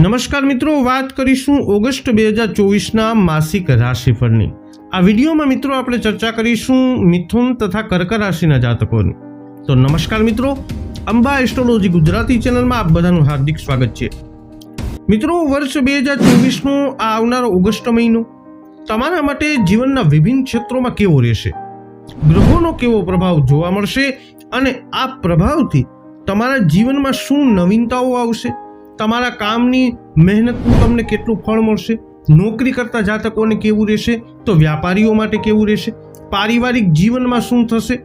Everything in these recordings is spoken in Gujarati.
નમસ્કાર મિત્રો, વાત કરીશું ઓગસ્ટ બે હજાર ચોવીસના માસિક રાશિફળની. આ વિડીયોમાં મિત્રો આપણે ચર્ચા કરીશું મિથુન તથા કર્ક રાશિના જાતકોની. તો નમસ્કાર મિત્રો, અંબા એસ્ટ્રોલોજી ગુજરાતી ચેનલમાં આપ બધાનું હાર્દિક સ્વાગત છે. મિત્રો, વર્ષ બે હજાર ચોવીસનો આ આવનારો ઓગસ્ટ મહિનો તમારા માટે જીવનના વિભિન્ન ક્ષેત્રોમાં કેવો રહેશે? ગ્રહોનો કેવો પ્રભાવ જોવા મળશે? અને આ પ્રભાવથી તમારા જીવનમાં શું નવીનતાઓ આવશે? તમારા કામની મહેનતનું તમને કેટલું ફળ મળશે? નોકરી કરતા જાતકોને કેવું રહેશે? તો વ્યાપારીઓ માટે કેવું રહેશે? પારિવારિક જીવનમાં શું થશે?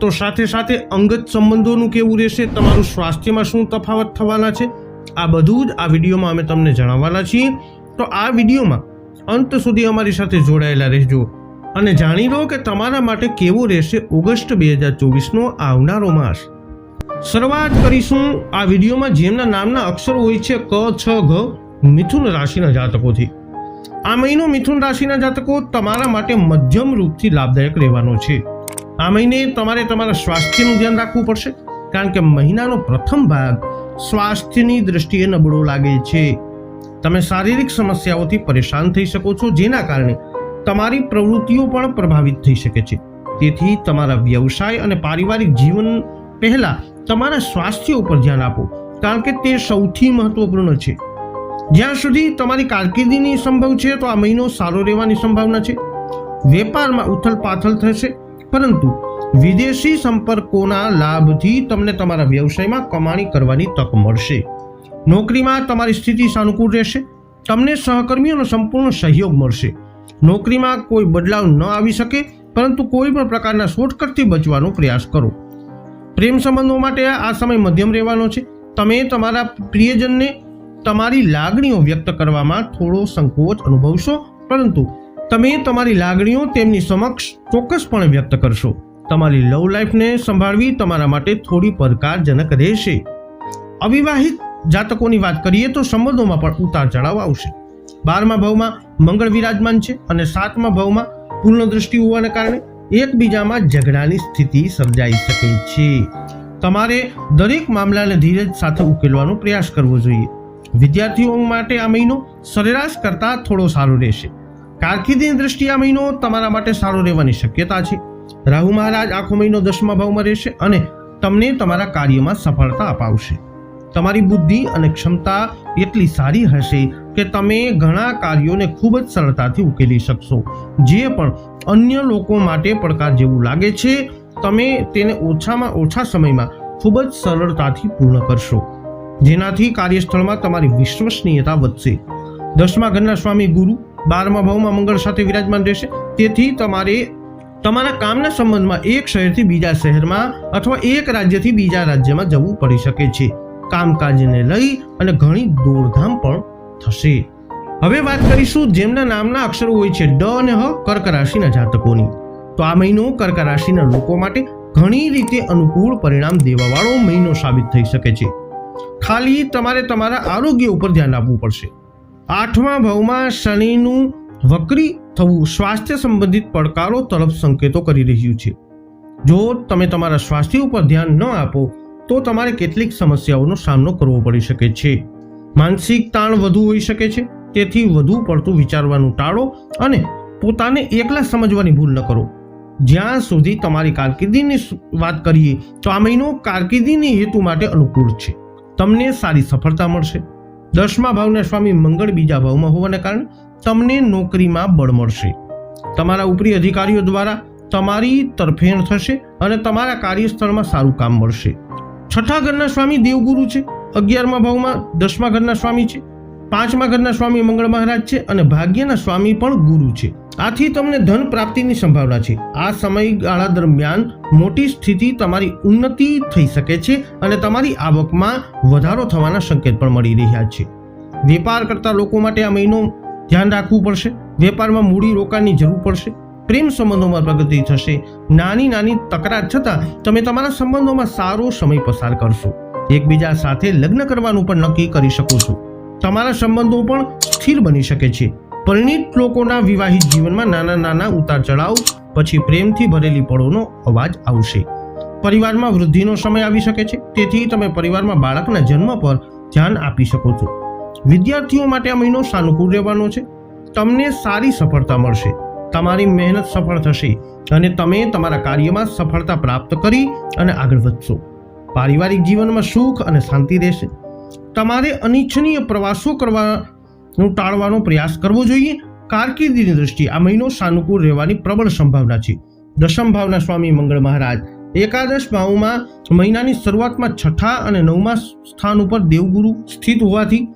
તો સાથે સાથે અંગત સંબંધોનું કેવું રહેશે? તમારું સ્વાસ્થ્યમાં શું તફાવત થવાના છે? આ બધું જ આ વિડીયોમાં અમે તમને જણાવવાના છીએ. તો આ વિડીયોમાં અંત સુધી અમારી સાથે જોડાયેલા રહેજો. અને જાણી લો કે તમારા માટે કેવો રહેશે ઓગસ્ટ બે હજાર ચોવીસનો આવનારો માસ. શરૂઆત કરીશું આ વિડીયોમાં જેમના નામના અક્ષરો હોય છે ક, છ, ઘ, મિથુન રાશિના જાતકોથી. આ મહિનો મિથુન રાશિના જાતકો તમારા માટે મધ્યમ રૂપથી લાભદાયક રહેવાનો છે. આ મહિને તમારે તમારા સ્વાસ્થ્યનું ધ્યાન રાખવું પડશે, કારણ કે મહિનાનો પ્રથમ ભાગ સ્વાસ્થ્યની દ્રષ્ટિએ નબળો લાગે છે. તમે શારીરિક સમસ્યાઓથી પરેશાન થઈ શકો છો, જેના કારણે તમારી પ્રવૃત્તિઓ પણ પ્રભાવિત થઈ શકે છે. તેથી તમારા વ્યવસાય અને પારિવારિક જીવન પહેલા તમારા સ્વાસ્થ્ય ઉપર ધ્યાન આપો, કારણ કે તે સૌથી મહત્વપૂર્ણ છે. જ્યાં સુધી તમારી કારકિર્દીની સંભવ છે, તો આ મહિનો સારો રહેવાની સંભાવના છે. વેપારમાં ઉથલ પાથલ થશે, પરંતુ વિદેશી સંપર્કોના લાભથી તમને તમારા વ્યવસાયમાં કમાણી કરવાની તક મળશે. નોકરીમાં તમારી સ્થિતિ સાનુકૂળ રહેશે, તમને સહકર્મીઓનો સંપૂર્ણ સહયોગ મળશે. નોકરીમાં કોઈ બદલાવ ન આવી શકે, પરંતુ કોઈ પણ પ્રકારના શોર્ટકટથી બચવાનો પ્રયાસ કરો. પ્રેમ સંબંધો માટે આ સમય મધ્યમ રહેવાનો છે. તમે તમારા પ્રિયજનને તમારી લાગણીઓ વ્યક્ત કરવામાં થોડો સંકોચ અનુભવશો, પરંતુ તમે તમારી લાગણીઓ તેમની સમક્ષ ચોક્કસપણે વ્યક્ત કરશો. તમારી લવ લાઈફને સંભાળવી તમારા માટે થોડી પડકારજનક રહેશે. અવિવાહિત જાતકોની વાત કરીએ તો સંબંધોમાં પણ ઉતાર ચઢાવ આવશે. બારમા ભાવમાં મંગળ વિરાજમાન છે અને સાતમા ભાવમાં પૂર્ણ દૃષ્ટિ હોવાને કારણે એકબીજામાં ઝઘડાની સ્થિતિ સર્જાઈ શકે છે. તમારે દરેક મામલાને ધીરજ સાથે ઉકેલવાનો પ્રયાસ કરવો જોઈએ. વિદ્યાર્થીઓ માટે આ મહિનો સરેરાશ કરતાં થોડો સારો રહેશે. કારકિર્દીની દ્રષ્ટિએ આ મહિનો તમારા માટે સારો રહેવાની શક્યતા છે. રાહુ મહારાજ આખો મહિનો દસમા ભાવમાં રહેશે અને તમને તમારા કાર્યમાં સફળતા અપાવશે. તમારી બુદ્ધિ અને ક્ષમતા એટલી સારી હશે કે તમે ઘણા કાર્યોને ખૂબ જ સરળતાથી ઉકેલી શકશો. જે પણ અન્ય લોકો માટે પડકાર જેવું લાગે છે, તમે તેને ઓછામાં ઓછા સમયમાં ખૂબ જ સરળતાથી પૂર્ણ કરશો. જેનાથી કાર્યસ્થળમાં તમારી વિશ્વસનીયતા વધશે. દસમા ઘરના સ્વામી ગુરુ બારમા ભાવમાં મંગળ સાથે વિરાજમાન રહેશે. તેથી તમારે તમારા કામના સંબંધમાં એક શહેરથી બીજા શહેરમાં અથવા એક રાજ્યથી બીજા રાજ્યમાં જવું પડી શકે છે. કામકાજને લઈ અને ઘણી દોડધામ પણ થશે. હવે વાત કરીશું જેમના નામના અક્ષરો હોય છે, ડ અને હ કર્ક રાશિના જાતકોની. તો આ મહિનો કર્ક રાશિના લોકો માટે ઘણી રીતે અનુકૂળ પરિણામ દેવાવાળો મહિનો સાબિત થઈ શકે છે. ખાલી તમારે તમારા આરોગ્ય ઉપર ધ્યાન આપવું પડશે. આઠમા ભાવમાં શનિનું વક્રી થવું સ્વાસ્થ્ય સંબંધિત પડકારો તરફ સંકેતો કરી રહ્યું છે. જો તમે તમારા સ્વાસ્થ્ય ઉપર ધ્યાન ન આપો, તો તમારે કેટલીક સમસ્યાઓનો સામનો કરવો પડી શકે છે. માનસિક તાણ વધુ હોઈ શકે છે, તેથી વધુ પડતું વિચારવાનું ટાળો અને પોતાને એકલા સમજવાની ભૂલ ન કરો. જ્યાં સુધી તમારી કારકિર્દીની વાત કરીએ, તો આ મહિનો કારકિર્દીની હેતુ માટે અનુકૂળ છે. તમને સારી સફળતા મળશે. દસમા ભાવના સ્વામી મંગળ બીજા ભાવમાં હોવાને કારણે તમને નોકરીમાં બળ મળશે. તમારા ઉપરી અધિકારીઓ દ્વારા તમારી તરફેણ થશે અને તમારા કાર્યસ્થળમાં સારું કામ મળશે. છઠ્ઠા ઘરના સ્વામી દેવગુરુ છે. અગિયારમા ભાવમાં દસમા ઘરના સ્વામી છે, પાંચમા ઘરના સ્વામી મંગળ મહારાજ છે અને ભાગ્યના સ્વામી પણ ગુરુ છે. આથી તમને ધન પ્રાપ્તિની સંભાવના છે. આ સમયગાળા દરમિયાન મોટી સ્થિતિ તમારી ઉન્નતિ થઈ શકે છે અને તમારી આવકમાં વધારો થવાના સંકેત પણ મળી રહ્યા છે. વેપાર કરતા લોકો માટે આ મહિનો ધ્યાન રાખવું પડશે. વેપારમાં મૂડી રોકાણની જરૂર પડશે. પ્રેમ સંબંધોમાં પ્રગતિ થશે. નાની નાની તકરાર છતાં તમે તમારા સંબંધોમાં સારો સમય પસાર કરશો. એકબીજા સાથે લગ્ન કરવાનું પણ નક્કી કરી શકો છો. તમારા સંબંધો પણ સ્થિર બની શકે છે. પરિણીત લોકોના વિવાહિત જીવનમાં નાના નાના ઉતાર ચઢાવ, પછી પ્રેમથી ભરેલી પળોનો અવાજ આવશે. પરિવારમાં વૃદ્ધિનો સમય આવી શકે છે. તેથી તમે પરિવારમાં બાળકના જન્મ પર ધ્યાન આપી શકો છો. વિદ્યાર્થીઓ માટે આ મહિનો સાનુકૂળ રહેવાનો છે. તમને સારી સફળતા મળશે. તમારી મહેનત સફળ થશે અને તમે તમારા કાર્યમાં સફળતા પ્રાપ્ત કરી અને આગળ વધશો. પારિવારિક જીવનમાં સુખ અને શાંતિ રહેશે. તમારે અનિચ્છનીય પ્રવાસો કરવાનું ટાળવાનો પ્રયાસ કરવો જોઈએ. કારકિર્દીની દ્રષ્ટિએ આ મહિનો સાનુકૂળ રહેવાની પ્રબળ સંભાવના છે. દશમ ભાવના સ્વામી મંગળ મહારાજ એકાદશ ભાવમાં મહિનાની શરૂઆતમાં છઠ્ઠા અને નવમા સ્થાન ઉપર દેવગુરુ સ્થિત હોવાથી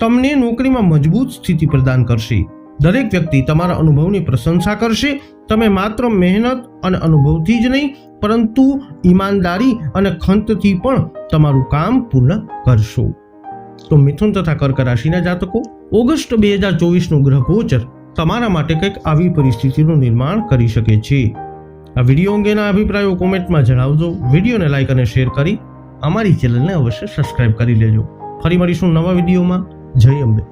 તમને નોકરીમાં મજબૂત સ્થિતિ પ્રદાન કરશે. દરેક વ્યક્તિ તમારા અનુભવની પ્રશંસા કરશે. તમે માત્ર મહેનત અને અનુભવથી જ નહીં, પરંતુ ઈમાનદારી અને ખંતથી પણ તમારું કામ પૂર્ણ કરશો. તો મિથુન તથા કર્ક રાશિના જાતકો, ઓગસ્ટ બે હજાર ચોવીસનું ગ્રહ ગોચર તમારા માટે કંઈક આવી પરિસ્થિતિનું નિર્માણ કરી શકે છે. આ વીડિયો અંગેના અભિપ્રાયો કોમેન્ટમાં જણાવજો. વિડીયોને લાઈક અને શેર કરી અમારી ચેનલને અવશ્ય સબસ્ક્રાઇબ કરી લેજો. ફરી મળીશું નવા વિડીયોમાં. જય અંબે.